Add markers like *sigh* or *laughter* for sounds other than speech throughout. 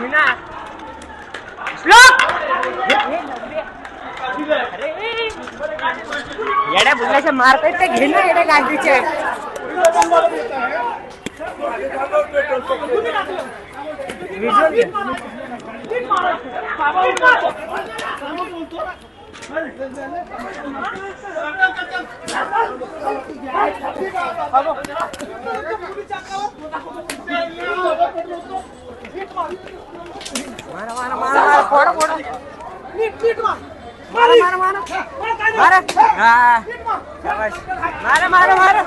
घे ना श्लोक अरे येड्या बुल्ल्याच्या मारतायत ते घे ना येड्या गांधीचे. Visual घे. मारा मारा मारा मारा फोडा फोडा मारा मारा मारा मारा हा शाबास. मारा मारा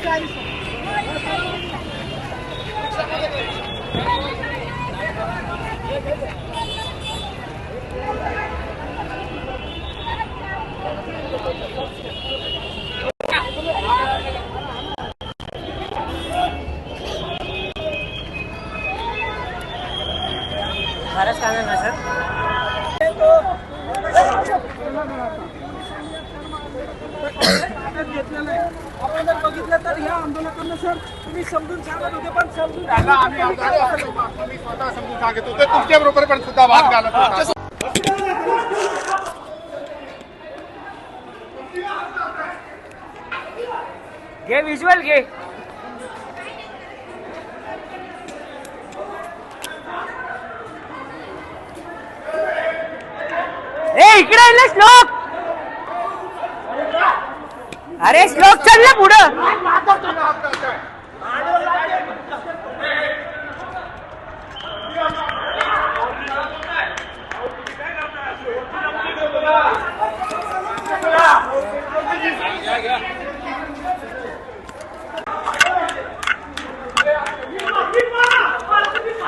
Thank you. मारा फारच कांदा ना सर। आपण जर बघितलं तर ह्या आंदोलकांना सर। तुम्ही समजून सांगत होते पण समजून त्यांना आम्ही. मी स्वतः समजून सांगत. होतो तुमच्या बरोबर पण सुद्धा वाद घालत होता. घे विज्युअल घे. ए इकडे आहे ना श्लोक. अरे श्लोक चल ना पुढं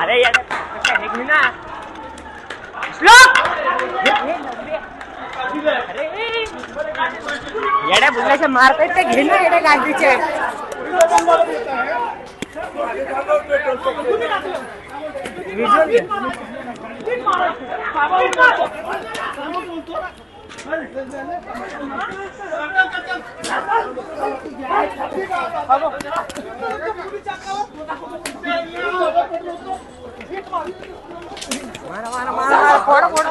अरे यार हे घे ना श्लोक अरे येड्या बुल्ल्याच्या मारतायत ते ना येड्या गांधीचे मारा मारा मारा मारा फोडा फोडा.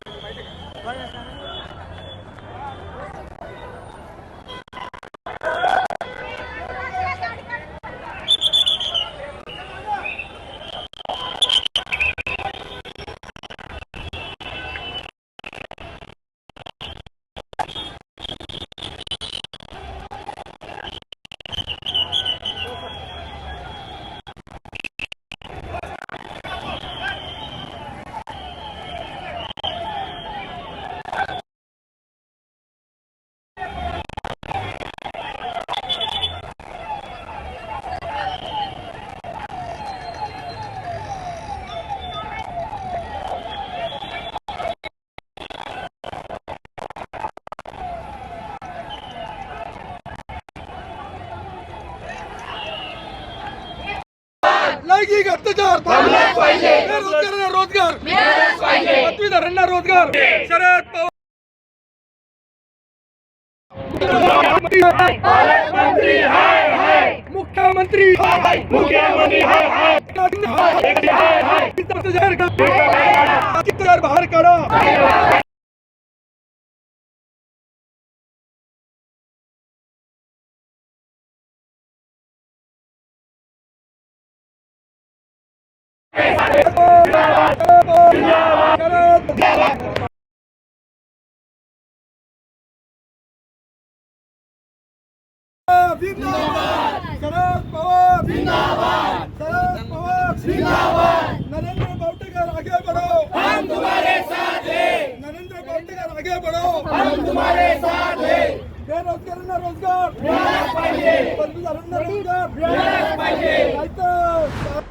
बेरोजगारांना रोजगार. पदवीधरांना रोजगार. शरद पवार. मुख्यमंत्री हाय हाय. मुख्यमंत्री करा बाहेर काढा. आगे बढ़ो। हम तुम्हारे साथ हैं। नरेंद्र बावटेकर आगे बढ़ो। हम तुम्हारे साथ हैं। बेरोजगारांना रोजगार। मिळाला पाहिजे बंधुदारांना रोजगार। पाहिजे नाहीतर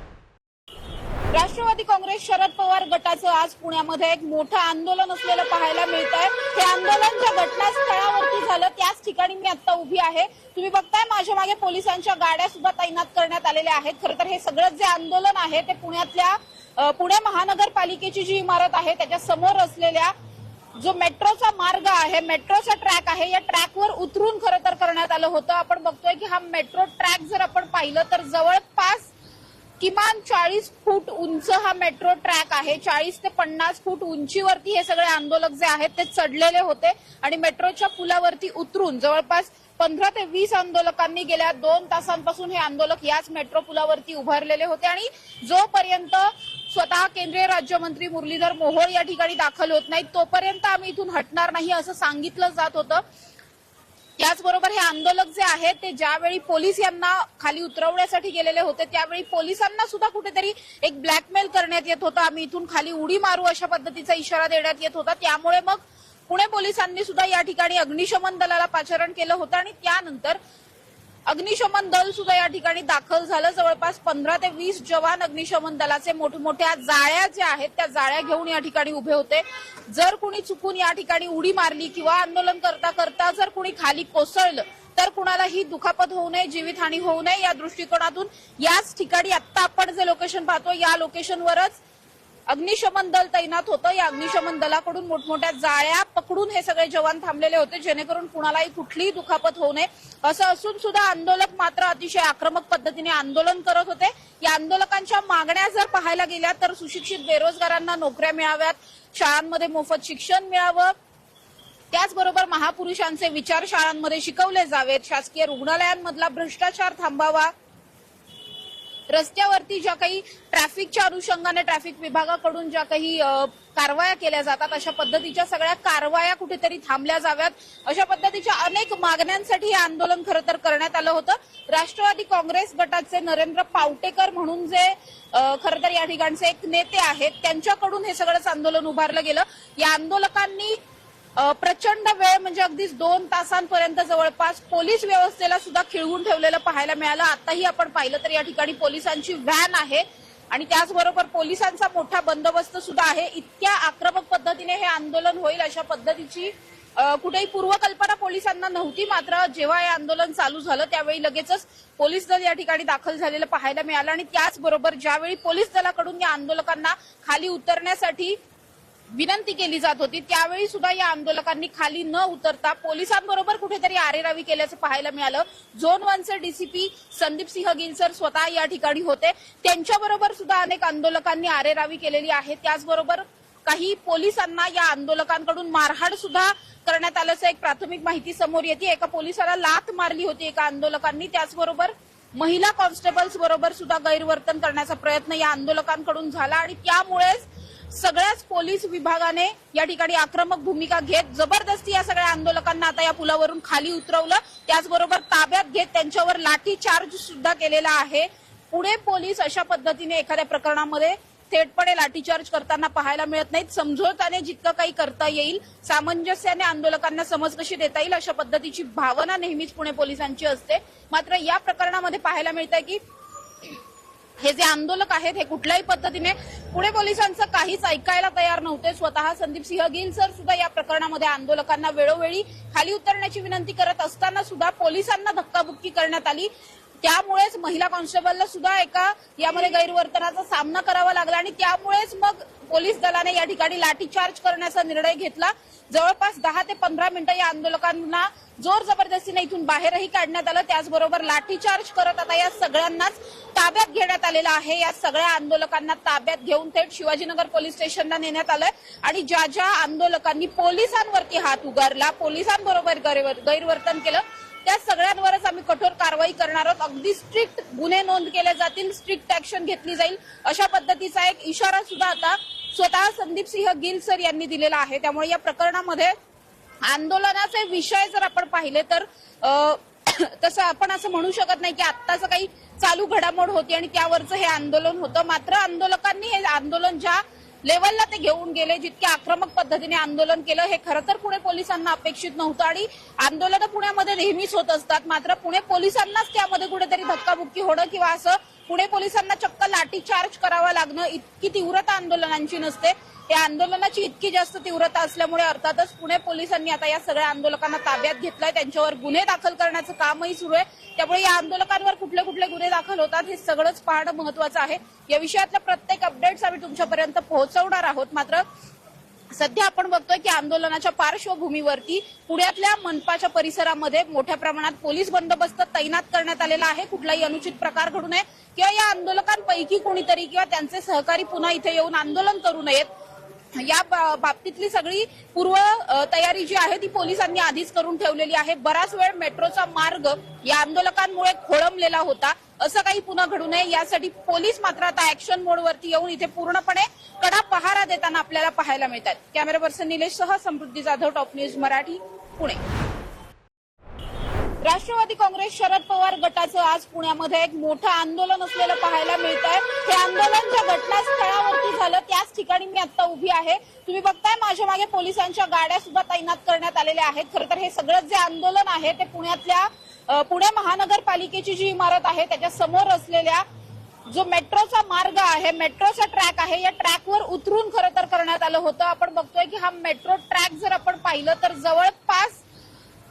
राष्ट्रवादी काँग्रेस शरद पवार गटाचं आज पुण्यामध्ये एक मोठं आंदोलन असलेलं पाहायला मिळत आहे हे आंदोलन ज्या घटनास्थळावरती झालं त्याच ठिकाणी मी आता उभी आहे. तुम्ही बघताय माझ्या मागे पोलिसांच्या गाड्या सुद्धा तैनात करण्यात आलेल्या आहेत. खरं तर हे सगळं जे आंदोलन आहे ते पुण्यातल्या पुणे महानगरपालिकेची जी इमारत आहे त्याच्यासमोर असलेल्या जो मेट्रोचा मार्ग आहे मेट्रोचा ट्रॅक आहे या ट्रॅकवर उतरून खरं तर करण्यात आलं होतं. आपण बघतोय की हा मेट्रो ट्रॅक जर आपण पाहिलं तर जवळपास किमान चाळीस फूट उंच हा मेट्रो ट्रॅक आहे. चाळीस ते पन्नास फूट उंचीवरती हे सगळे आंदोलक जे आहेत ते चढलेले होते आणि मेट्रोच्या पुलावरती उतरून जवळपास पंधरा ते वीस आंदोलकांनी गेल्या दोन तासांपासून हे आंदोलक याच मेट्रो पुलावरती उभारलेले होते आणि जोपर्यंत स्वतः केंद्रीय राज्यमंत्री मुरलीधर मोहोळ या ठिकाणी दाखल होत नाहीत तोपर्यंत आम्ही इथून हटणार नाही असं सांगितलं जात होतं. त्याचबरोबर हे आंदोलक जे आहेत ते ज्यावेळी पोलीस यांना खाली उतरवण्यासाठी गेलेले होते त्यावेळी पोलिसांना सुद्धा कुठेतरी एक ब्लॅकमेल करण्यात येत होतं. आम्ही इथून खाली उडी मारू अशा पद्धतीचा इशारा देण्यात येत होता. त्यामुळे मग पुणे पोलिसांनी सुद्धा या ठिकाणी अग्निशमन दलाला पाचारण केलं होतं आणि त्यानंतर अग्निशमन दल सुद्धा या ठिकाणी दाखल झालं. जवळपास पंधरा ते वीस जवान अग्निशमन दलाचे मोठमोठ्या जाळ्या ज्या आहेत त्या जाळ्या घेऊन या ठिकाणी उभे होते. जर कुणी चुकून या ठिकाणी उडी मारली किंवा आंदोलन करता करता जर कुणी खाली कोसळलं तर कुणालाही दुखापत होऊ नये जीवितहानी होऊ नये या दृष्टिकोनातून याच ठिकाणी. आता आपण जे लोकेशन पाहतो या लोकेशनवरच अग्निशमन दल तैनात होतं. या अग्निशमन दलाकडून मोठमोठ्या जाळ्या पकडून हे सगळे जवान थांबलेले होते. जेणेकरून कुणालाही कुठलीही दुखापत होऊ नये. असं असून सुद्धा आंदोलक मात्र अतिशय आक्रमक पद्धतीने आंदोलन करत होते. या आंदोलकांच्या मागण्या जर पाहायला गेल्या तर सुशिक्षित बेरोजगारांना नोकऱ्या मिळाव्यात. शाळांमध्ये मोफत शिक्षण मिळावं. त्याचबरोबर महापुरुषांचे विचार शाळांमध्ये शिकवले जावेत. शासकीय रुग्णालयांमधला भ्रष्टाचार थांबावा. रस्त्यावरती ज्या काही ट्रॅफिकच्या अनुषंगाने ट्रॅफिक विभागाकडून ज्या काही कारवाया केल्या जातात अशा पद्धतीच्या सगळ्या कारवाया कुठेतरी थांबल्या जाव्यात. अशा पद्धतीच्या अनेक मागण्यांसाठी हे आंदोलन खरं तर करण्यात आलं होतं. राष्ट्रवादी काँग्रेस गटाचे नरेंद्र पावटेकर म्हणून जे खरं तर या ठिकाणचे एक नेते आहेत त्यांच्याकडून हे सगळंच आंदोलन उभारलं गेलं. या आंदोलकांनी प्रचंड वेळ म्हणजे अगदीच दोन तासांपर्यंत जवळपास पोलीस व्यवस्थेला सुद्धा खिळवून ठेवलेलं पाहायला मिळालं. आताही आपण पाहिलं तर या ठिकाणी पोलिसांची व्हॅन आहे आणि त्याचबरोबर पोलिसांचा मोठा बंदोबस्त सुद्धा आहे. इतक्या आक्रमक पद्धतीने हे आंदोलन होईल अशा पद्धतीची कुठेही पूर्वकल्पना पोलिसांना नव्हती. मात्र जेव्हा हे आंदोलन चालू झालं त्यावेळी लगेचच पोलीस दल या ठिकाणी दाखल झालेलं पाहायला मिळालं. आणि त्याचबरोबर ज्यावेळी पोलीस दलाकडून या आंदोलकांना खाली उतरण्यासाठी विनंती केली जात होती. त्यावेळी सुद्धा या आंदोलकांनी खाली न उतरता पोलिसांबरोबर कुठेतरी आरेरावी केल्याचं पाहायला मिळालं. झोन वनचे डीसीपी संदीप सिंह गिलसर स्वतः या ठिकाणी होते. त्यांच्याबरोबर सुद्धा अनेक आंदोलकांनी आरेरावी केलेली आहे. त्याचबरोबर काही पोलिसांना या आंदोलकांकडून मारहाण सुद्धा करण्यात आल्याचं एक प्राथमिक माहिती समोर येते. एका पोलिसाला लाथ मारली होती एका आंदोलकांनी. त्याचबरोबर महिला कॉन्स्टेबल्स बरोबर सुद्धा गैरवर्तन करण्याचा प्रयत्न या आंदोलकांकडून झाला आणि त्यामुळेच सगळ्याच पोलीस विभागाने या ठिकाणी आक्रमक भूमिका घेत जबरदस्ती या सगळ्या आंदोलकांना आता या पुलावरून खाली उतरवलं. त्याचबरोबर ताब्यात घेत त्यांच्यावर लाठी चार्ज सुद्धा केलेला आहे. पुणे पोलीस अशा पद्धतीने एखाद्या प्रकरणामध्ये थेटपणे लाठीचार्ज करताना पाहायला मिळत नाहीत. समझोताने जितकं काही करता येईल सामंजस्याने आंदोलकांना समज कशी देता येईल अशा पद्धतीची भावना नेहमीच पुणे पोलिसांची असते. मात्र या प्रकरणामध्ये पाहायला मिळत आहे की हे जे आंदोलक आहेत हे कुठल्याही पद्धतीने पुणे पोलिसांचं काहीच ऐकायला तयार नव्हते. स्वतः संदीप सिंह गिल सर सुद्धा या प्रकरणामध्ये आंदोलकांना वेळोवेळी खाली उतरण्याची विनंती करत असताना सुद्धा पोलिसांना धक्काबुक्की करण्यात आली. त्यामुळेच महिला कॉन्स्टेबलला सुद्धा एका यामध्ये गैरवर्तनाचा सामना करावा लागला आणि त्यामुळेच मग पोलीस दलाने या ठिकाणी लाठीचार्ज करण्याचा निर्णय घेतला. जवळपास दहा ते पंधरा मिनिटं या आंदोलकांना जोर जबरदस्तीने इथून बाहेरही काढण्यात आलं. त्याचबरोबर लाठीचार्ज करत आता या सगळ्यांनाच ताब्यात घेण्यात आलेलं आहे. या सगळ्या आंदोलकांना ताब्यात घेऊन थेट शिवाजीनगर पोलीस स्टेशनला नेण्यात आलंय. आणि ज्या ज्या आंदोलकांनी पोलिसांवरती हात उगारला पोलिसांबरोबर गैरवर्तन केलं त्या सगळ्यांवरच आम्ही कठोर कारवाई करणार आहोत. अगदी स्ट्रिक्ट गुन्हे नोंद केले जातील स्ट्रिक्ट ऍक्शन घेतली जाईल. अशा पद्धतीचा एक इशारा सुद्धा आता स्वतः संदीप सिंह गिल सर यांनी दिलेला आहे. त्यामुळे या प्रकरणामध्ये आंदोलनाचे विषय जर आपण पाहिले तर *clears throat* तसं आपण असं म्हणू शकत नाही की आत्ताचं काही चालू घडामोड होती आणि त्यावरचं हे आंदोलन होतं. मात्र आंदोलकांनी हे आंदोलन ज्या लेवलला ते घेऊन गेले जितके आक्रमक पद्धतीने आंदोलन केलं हे खरं तर पुणे पोलिसांना अपेक्षित नव्हतं. आणि आंदोलनं पुण्यामध्ये नेहमीच होत असतात. मात्र पुणे पोलिसांनाच त्यामध्ये कुठेतरी धक्काबुक्की होणं किंवा असं पुणे पोलिसांना चक्क लाठीचार्ज करावा लागणं इतकी तीव्रता आंदोलनांची नसते. या आंदोलनाची इतकी जास्त तीव्रता असल्यामुळे अर्थातच पुणे पोलिसांनी आता या सगळ्या आंदोलकांना ताब्यात घेतलंय. त्यांच्यावर गुन्हे दाखल करण्याचं कामही सुरू आहे. त्यामुळे या आंदोलकांवर कुठले कुठले गुन्हे दाखल होतात हे सगळंच पाहणं महत्वाचं आहे. या विषयातल्या प्रत्येक अपडेट्स आम्ही तुमच्यापर्यंत पोहोचवणार आहोत. मात्र सध्या आपण बघतोय की आंदोलनाच्या पार्श्वभूमीवरती पुण्यातल्या मनपाच्या परिसरामध्ये मोठ्या प्रमाणात पोलीस बंदोबस्त तैनात करण्यात आलेला आहे. कुठलाही अनुचित प्रकार घडू नये किंवा या आंदोलकांपैकी कोणीतरी किंवा त्यांचे सहकारी पुन्हा इथे येऊन आंदोलन करू नयेत. या बाबतीतली सगळी पूर्व तयारी जी आहे ती पोलिसांनी आधीच करून ठेवलेली आहे. बराच वेळ मेट्रोचा मार्ग या आंदोलकांमुळे खोळंबलेला होता. असं काही पुन्हा घडू नये. यासाठी पोलीस मात्र आता ऍक्शन मोडवरती येऊन इथे पूर्णपणे कडा पहारा देताना आपल्याला पाहायला मिळतात कॅमेरा पर्सन निलेश सह समृद्धी जाधव टॉप न्यूज मराठी पुणे. राष्ट्रवादी काँग्रेस शरद पवार गटाचं आज पुण्यामध्ये एक मोठं आंदोलन असलेलं पाहायला मिळत आहे हे आंदोलन ज्या घटनास्थळावरती झालं त्याच ठिकाणी मी आता उभी आहे. तुम्ही बघताय माझ्या मागे पोलिसांच्या गाड्या सुद्धा तैनात करण्यात आलेल्या आहेत. खरं तर हे सगळं जे आंदोलन आहे ते पुण्यातल्या पुणे महानगरपालिकेची जी इमारत आहे त्याच्यासमोर असलेल्या जो मेट्रोचा मार्ग आहे मेट्रोचा ट्रॅक आहे या ट्रॅकवर उतरून खरं तर करण्यात आलं होतं. आपण बघतोय की हा मेट्रो ट्रॅक जर आपण पाहिलं तर जवळपास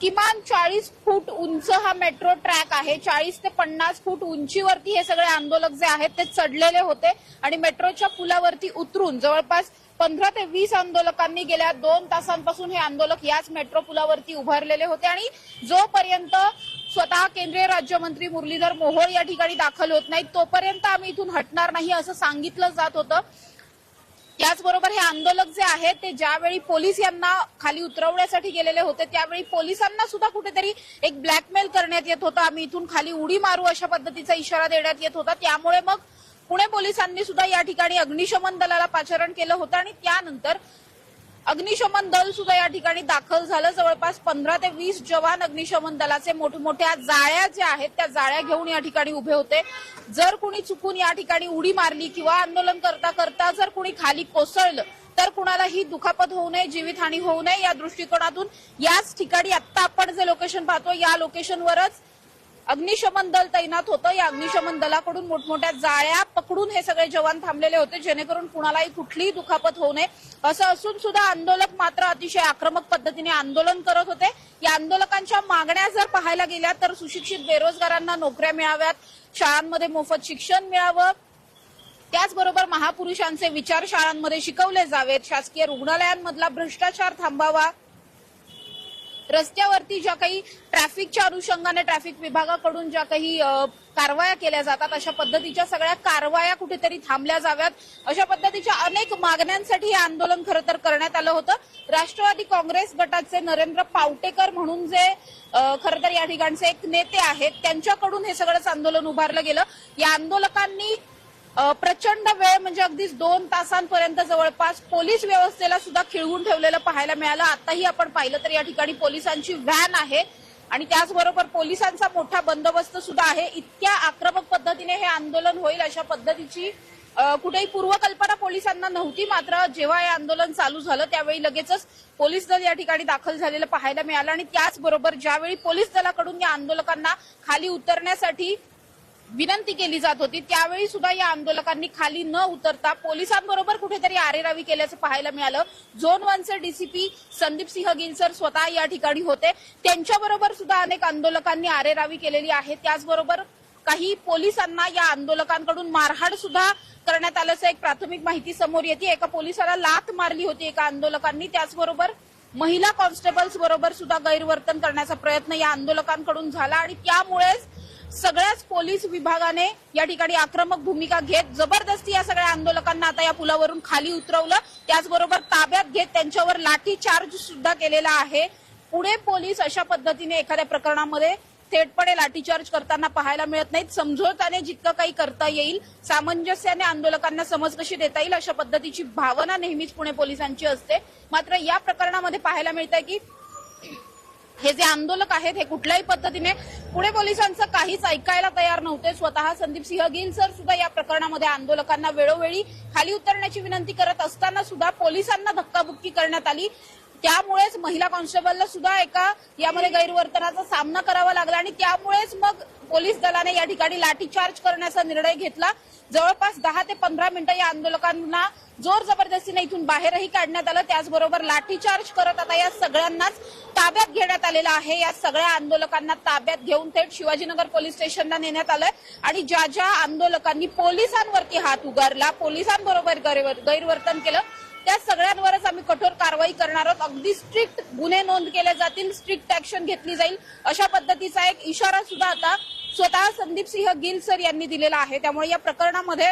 किमान चाळीस फूट उंच हा मेट्रो ट्रॅक आहे. चाळीस ते पन्नास फूट उंचीवरती हे सगळे आंदोलक जे आहेत ते चढलेले होते आणि मेट्रोच्या पुलावरती उतरून जवळपास पंधरा ते वीस आंदोलकांनी गेल्या दोन तासांपासून हे आंदोलक याच मेट्रो पुलावरती उभारलेले होते आणि जोपर्यंत स्वतः केंद्रीय राज्यमंत्री मुरलीधर मोहोळ या ठिकाणी दाखल होत नाहीत तोपर्यंत आम्ही इथून हटणार नाही असं सांगितलं जात होतं. त्याचबरोबर आंदोलक जे आहेत ते ज्यावेळी पोलीस यांना खाली उतरवण्यासाठी गेलेले होते त्यावेळी पोलिसांना सुद्धा कुठेतरी एक ब्लॅकमेल करण्यात येत होतं. आम्ही इथून खाली उडी मारू अशा पद्धतीचा इशारा देण्यात येत होता. त्यामुळे मग पुणे पोलिसांनी सुद्धा या ठिकाणी अग्निशमन दलाला पाचारण केलं होतं आणि त्यानंतर अग्निशमन दल सुद्धा या ठिकाणी दाखल झालं. जवळपास पंधरा ते वीस जवान अग्निशमन दलाचे मोठमोठ्या जाळ्या ज्या आहेत त्या जाळ्या घेऊन या ठिकाणी उभे होते. जर कुणी चुकून या ठिकाणी उडी मारली किंवा आंदोलन करता करता जर कुणी खाली कोसळलं तर कुणालाही दुखापत होऊ नये जीवितहानी होऊ नये या दृष्टिकोनातून. याच ठिकाणी आता आपण जे लोकेशन पाहतो या लोकेशनवरच अग्निशमन दल तैनात होतं. या अग्निशमन दलाकडून मोठमोठ्या जाळ्या पकडून हे सगळे जवान थांबलेले होते जेणेकरून कुणालाही कुठलीही दुखापत होऊ नये. असं असून सुद्धा आंदोलक मात्र अतिशय आक्रमक पद्धतीने आंदोलन करत होते. या आंदोलकांच्या मागण्या जर पाहायला गेल्या तर सुशिक्षित बेरोजगारांना नोकऱ्या मिळाव्यात शाळांमध्ये मोफत शिक्षण मिळावं त्याचबरोबर महापुरुषांचे विचार शाळांमध्ये शिकवले जावेत. शासकीय रुग्णालयांमधला भ्रष्टाचार थांबावा. रस्त्यावरती ज्या काही ट्रॅफिकच्या अनुषंगाने ट्रॅफिक विभागाकडून ज्या काही कारवाया केल्या जातात अशा पद्धतीच्या सगळ्या कारवाया कुठेतरी थांबल्या जाव्यात. अशा पद्धतीच्या अनेक मागण्यांसाठी हे आंदोलन खरं तर करण्यात आलं होतं. राष्ट्रवादी काँग्रेस गटाचे नरेंद्र पावटेकर म्हणून जे खरं तर या ठिकाणचे एक नेते आहेत त्यांच्याकडून हे सगळंच आंदोलन उभारलं गेलं. या आंदोलकांनी प्रचंड वेळ म्हणजे अगदीच दोन तासांपर्यंत जवळपास पोलीस व्यवस्थेला सुद्धा खिळवून ठेवलेलं पाहायला मिळालं. आताही आपण पाहिलं तर या ठिकाणी पोलिसांची व्हॅन आहे आणि त्याचबरोबर पोलिसांचा मोठा बंदोबस्त सुद्धा आहे. इतक्या आक्रमक पद्धतीने हे आंदोलन होईल अशा पद्धतीची कुठेही पूर्वकल्पना पोलिसांना नव्हती. मात्र जेव्हा हे आंदोलन चालू झालं त्यावेळी लगेचच पोलीस दल या ठिकाणी दाखल झालेलं पाहायला मिळालं. आणि त्याचबरोबर ज्यावेळी पोलीस दलाकडून या आंदोलकांना खाली उतरण्यासाठी विनंती केली जात होती. त्यावेळी सुद्धा या आंदोलकांनी खाली न उतरता पोलिसांबरोबर कुठेतरी आरेरावी केल्याचं पाहायला मिळालं. झोन वनचे डीसीपी संदीप सिंह गिनसर स्वतः या ठिकाणी होते. त्यांच्याबरोबर सुद्धा अनेक आंदोलकांनी आरेरावी केलेली आहे. त्याचबरोबर काही पोलिसांना या आंदोलकांकडून मारहाण सुद्धा करण्यात आल्याचं एक प्राथमिक माहिती समोर येते. एका पोलिसाला लात मारली होती एका आंदोलकांनी. त्याचबरोबर महिला कॉन्स्टेबल्स बरोबर सुद्धा गैरवर्तन करण्याचा प्रयत्न या आंदोलकांकडून झाला आणि त्यामुळेच सगळ्याच पोलीस विभागाने या ठिकाणी आक्रमक भूमिका घेत जबरदस्ती या सगळ्या आंदोलकांना आता या पुलावरून खाली उतरवलं. त्याचबरोबर ताब्यात घेत त्यांच्यावर लाठी चार्ज सुद्धा केलेला आहे. पुणे पोलीस अशा पद्धतीने एखाद्या प्रकरणामध्ये थेटपणे लाठीचार्ज करताना पाहायला मिळत नाहीत. समझोताने जितकं काही करता येईल सामंजस्याने आंदोलकांना समज कशी देता येईल अशा पद्धतीची भावना नेहमीच पुणे पोलिसांची असते. मात्र या प्रकरणामध्ये पाहायला मिळत आहे की हे जे आंदोलक आहेत हे कुठल्याही पद्धतीने पुणे पोलिसांचं काहीच ऐकायला तयार नव्हते. स्वतः संदीप सिंह गिल सर सुद्धा या प्रकरणामध्ये आंदोलकांना वेळोवेळी खाली उतरण्याची विनंती करत असताना सुद्धा पोलिसांना धक्काबुक्की करण्यात आली. त्यामुळेच महिला कॉन्स्टेबलला सुद्धा एका यामध्ये गैरवर्तनाचा सामना करावा लागला आणि त्यामुळेच मग पोलीस दलाने या ठिकाणी लाठीचार्ज करण्याचा निर्णय घेतला. जवळपास दहा ते पंधरा मिनिटं या आंदोलकांना जोर जबरदस्तीने इथून बाहेरही काढण्यात आलं. त्याचबरोबर लाठीचार्ज करत आता या सगळ्यांनाच ताब्यात घेण्यात आलेलं आहे. या सगळ्या आंदोलकांना ताब्यात घेऊन थेट शिवाजीनगर पोलीस स्टेशनला नेण्यात आलंय. आणि ज्या ज्या आंदोलकांनी पोलिसांवरती हात उगारला पोलिसांबरोबर गैरवर्तन केलं त्या सगळ्यांवरच आम्ही कठोर कारवाई करणार आहोत. अगदी स्ट्रिक्ट गुन्हे नोंद केले जातील स्ट्रिक्ट ऍक्शन घेतली जाईल. अशा पद्धतीचा एक इशारा सुद्धा आता स्वतः संदीप सिंह गिल सर यांनी दिलेला आहे. त्यामुळे या प्रकरणामध्ये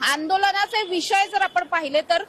आंदोलनाचे विषय जर आपण पाहिले तर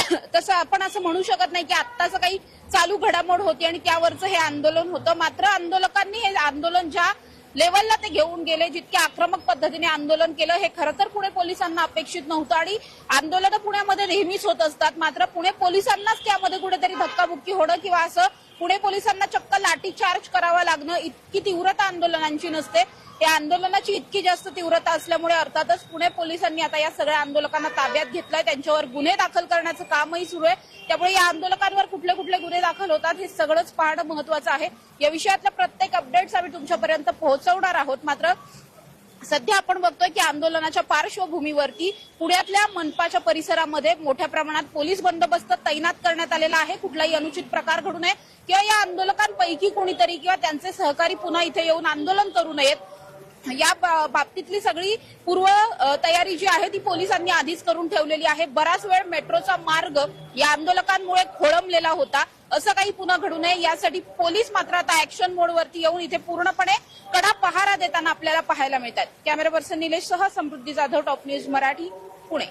*clears throat* तसं आपण असं म्हणू शकत नाही की आत्ताचं काही चालू घडामोड होती आणि त्यावरचं हे आंदोलन होतं. मात्र आंदोलकांनी हे आंदोलन ज्या लेवलला ते घेऊन गेले जितक्या आक्रमक पद्धतीने आंदोलन केलं हे खरं तर पुणे पोलिसांना अपेक्षित नव्हतं. आणि आंदोलनं पुण्यामध्ये नेहमीच होत असतात. मात्र पुणे पोलिसांनाच त्यामध्ये कुठेतरी धक्काबुक्की होणं किंवा असं पुणे पोलिसांना चक्क लाठीचार्ज करावा लागणं इतकी तीव्रता आंदोलनांची नसते. या आंदोलनाची इतकी जास्त तीव्रता असल्यामुळे अर्थातच पुणे पोलिसांनी आता या सगळ्या आंदोलकांना ताब्यात घेतलाय. त्यांच्यावर गुन्हे दाखल करण्याचं कामही सुरू आहे. त्यामुळे या आंदोलकांवर कुठले कुठले गुन्हे दाखल होतात हे सगळंच पाहणं महत्वाचं आहे. या विषयातल्या प्रत्येक अपडेट्स आम्ही तुमच्यापर्यंत पोहोचवणार आहोत. मात्र सध्या आपण बघतोय की आंदोलनाच्या पार्श्वभूमीवरती पुण्यातल्या मनपाच्या परिसरामध्ये मोठ्या प्रमाणात पोलीस बंदोबस्त तैनात करण्यात आलेला आहे. कुठलाही अनुचित प्रकार घडू नये किंवा या आंदोलकांपैकी कोणीतरी किंवा त्यांचे सहकारी पुन्हा इथे येऊन आंदोलन करू नयेत. या बाबतीतली सगळी पूर्व तयारी जी आहे ती पोलिसांनी आधीच करून ठेवलेली आहे. बराच वेळ मेट्रोचा मार्ग या आंदोलकांमुळे खोळंबलेला होता. असं काही पुन्हा घडू नये. यासाठी पोलीस मात्र आता ऍक्शन मोडवरती येऊन इथे पूर्णपणे कडा पहारा देताना आपल्याला पाहायला मिळतात कॅमेरा पर्सन निलेश सह समृद्धी जाधव टॉप न्यूज मराठी पुणे.